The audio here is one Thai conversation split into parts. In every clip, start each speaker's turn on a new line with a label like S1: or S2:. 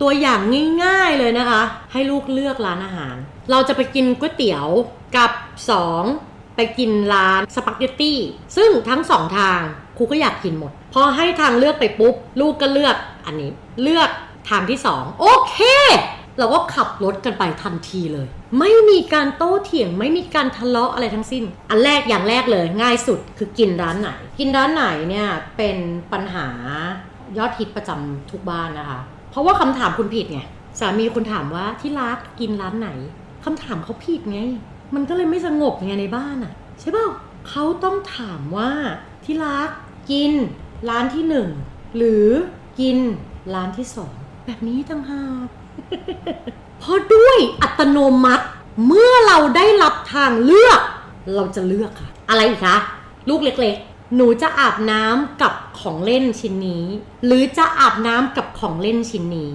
S1: ตัวอย่างง่ายๆเลยนะคะ ให้ลูกเลือกร้านอาหาร เราจะไปกินก๋วยเตี๋ยวกับ 2 ไปกินร้านสปาเกตตี้ซึ่งทั้งสองทางครูก็อยากกินหมด พอให้ทางเลือกไปปุ๊บ ลูกก็เลือกอันนี้ เลือกทางที่ 2 โอเค เราก็ขับรถกันไปทันทีเลย ไม่มีการโต้เถียงไม่มีการทะเลาะอะไรทั้งสิ้น อันแรกอย่างแรกเลย ง่ายสุดคือกินร้านไหน กินร้านไหนเนี่ยเป็นปัญหายอดฮิตประจำทุกบ้านนะคะ ราะว่าคำถามคุณผิดไงสามีคุณถามว่าที่รักกินร้านไหนคำถามเขาผิดไง มันก็เลยไม่สงบไงในบ้านอะ ใช่เปล่าเขาต้องถามว่าที่รักกินร้านที่หนึ่งหรือกินร้านที่สองแบบนี้ต่างหากเพราะด้วยอัตโนมัติเมื่อเราได้รับทางเลือก เราจะเลือกค่ะ อะไรอีกคะลูกเล็กๆ หนูจะอาบน้ำกับของเล่นชิ้นนี้ หรือจะอาบน้ำกับของเล่นชิ้นนี้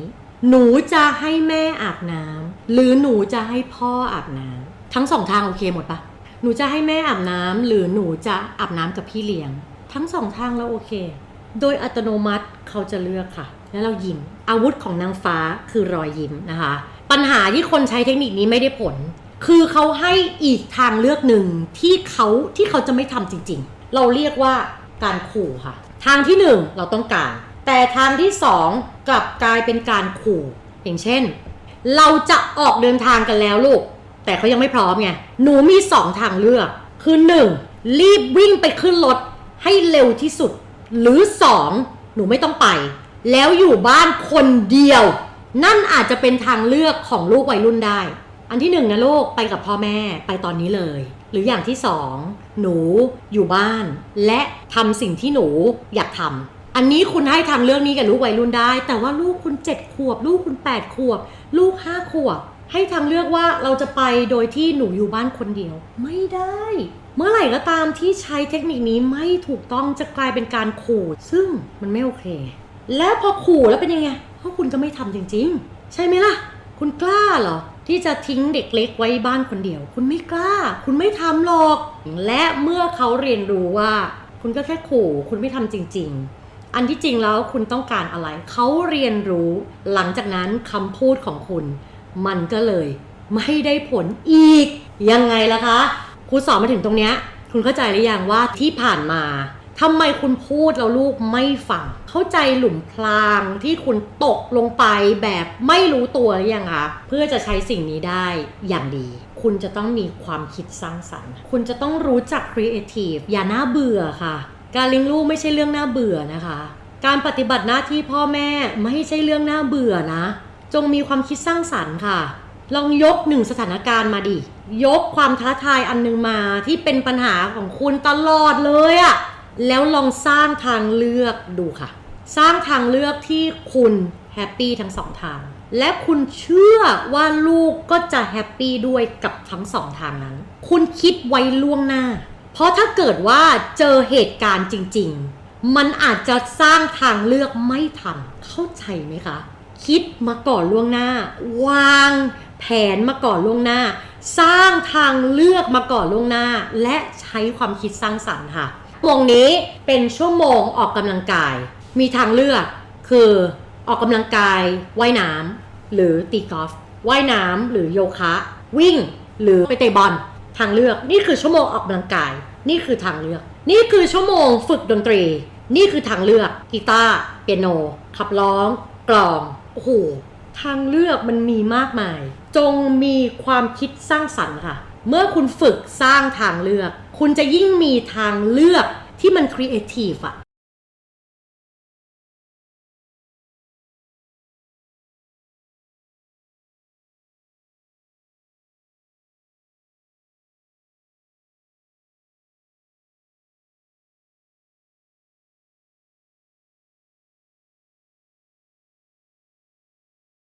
S1: หนูจะให้แม่อาบน้ำหรือหนูจะให้พ่ออาบน้ำทั้งสองทางโอเคหมดปะหนูจะให้แม่อาบน้ำหรือหนูจะอาบน้ำกับพี่เลี้ยง ทั้งสองทางแล้วโอเค โดยอัตโนมัติเขาจะเลือกค่ะ แล้วเรายิ้มอาวุธของนางฟ้าคือรอยยิ้มนะคะ ปัญหาที่คนใช้เทคนิคนี้ไม่ได้ผล คือเขาให้อีกทางเลือกหนึ่งที่เขาที่เขาจะไม่ทำจริง ๆ เราเรียกว่าการขู่ค่ะ ทางที่หนึ่งเราต้องการ แต่ทางที่สองกลับกลายเป็นการขู่อย่างเช่น เราจะออกเดินทางกันแล้วลูก แต่เขายังไม่พร้อมไงหนูมีสองทางเลือก คือหนึ่งรีบวิ่งไปขึ้นรถให้เร็วที่สุด หรือสองหนูไม่ต้องไป แล้วอยู่บ้านคนเดียว นั่นอาจจะเป็นทางเลือกของลูกวัยรุ่นได้ อันที่หนึ่งนะลูกไปกับพ่อแม่ไปตอนนี้เลย หรืออย่างที่สองหนูอยู่บ้าน และทำสิ่งที่หนูอยากทำอันนี้คุณให้ทางเลือกนี้กับลูกวัยรุ่นได้ แต่ว่าลูกคุณเจ็ดขวบ ลูกคุณแปดขวบ ลูกห้าขวบ ให้ทางเลือกว่าเราจะไปโดยที่หนูอยู่บ้านคนเดียว ไม่ได้ เมื่อไหร่ก็ตามที่ใช้เทคนิคนี้ไม่ถูกต้องจะกลายเป็นการขู่ซึ่งมันไม่โอเค แล้วพอขู่แล้วเป็นยังไงเพราะคุณก็ไม่ทำจริง ๆ ใช่ไหมล่ะ คุณกล้าเหรอ ที่จะทิ้งเด็กเล็กไว้บ้านคนเดียว คุณไม่กล้า คุณไม่ทำหรอก และเมื่อเขาเรียนรู้ว่า คุณก็แค่ขู่ คุณไม่ทำจริง ๆ อันที่จริงแล้วคุณต้องการอะไร เขาเรียนรู้ หลังจากนั้นคำพูดของคุณ มันก็เลยไม่ได้ผลอีก ยังไงล่ะคะครูสอนมาถึงตรงเนี้ย คุณเข้าใจหรือยังว่าที่ผ่านมา ทำไมคุณพูดแล้วลูกไม่ฟัง เข้าใจหลุมพรางที่คุณตกลงไปแบบไม่รู้ตัวหรือยังคะเพื่อจะใช้สิ่งนี้ได้อย่างดี คุณจะต้องมีความคิดสร้างสรรค์ คุณจะต้องรู้จักครีเอทีฟอย่าน่าเบื่อค่ะ การเลี้ยงลูกไม่ใช่เรื่องน่าเบื่อนะคะ การปฏิบัติหน้าที่พ่อแม่ไม่ใช่เรื่องน่าเบื่อนะ จงมีความคิดสร้างสรรค์ค่ะลองยกหนึ่งสถานการณ์มาดิ ยกความท้าทายอันหนึงมาที่เป็นปัญหาของคุณตลอดเลยอะ แล้วลองสร้างทางเลือกดูค่ะ สร้างทางเลือกที่คุณแฮปปี้ทั้งสองทาง และคุณเชื่อว่าลูกก็จะแฮปปี้ด้วยกับทั้งสองทางนั้น คุณคิดไว้ล่วงหน้า เพราะถ้าเกิดว่าเจอเหตุการณ์จริง ๆ มันอาจจะสร้างทางเลือกไม่ทัน เข้าใจไหมคะ คิดมาก่อนล่วงหน้า วางแผนมาก่อนล่วงหน้า สร้างทางเลือกมาก่อนล่วงหน้า และใช้ความคิดสร้างสรรค์ค่ะ วงนี้เป็นชั่วโมงออกกำลังกาย มีทางเลือกคือออกกำลังกายว่ายน้ำหรือตีกอล์ฟว่ายน้ำหรือโยคะ วิ่งหรือไปเตะบอลทางเลือก นี่คือชั่วโมงออกกำลังกาย นี่คือทางเลือก นี่คือชั่วโมงฝึกดนตรี นี่คือทางเลือกกีตาร์เปียโน ขับร้อง กลอง โอ้โห ทางเลือกมันมีมากมาย จงมีความคิดสร้างสรรค์ค่ะ เมื่อคุณฝึกสร้างทางเลือกคุณจะยิ่งมีทางเลือกที่มันครีเอทีฟอะ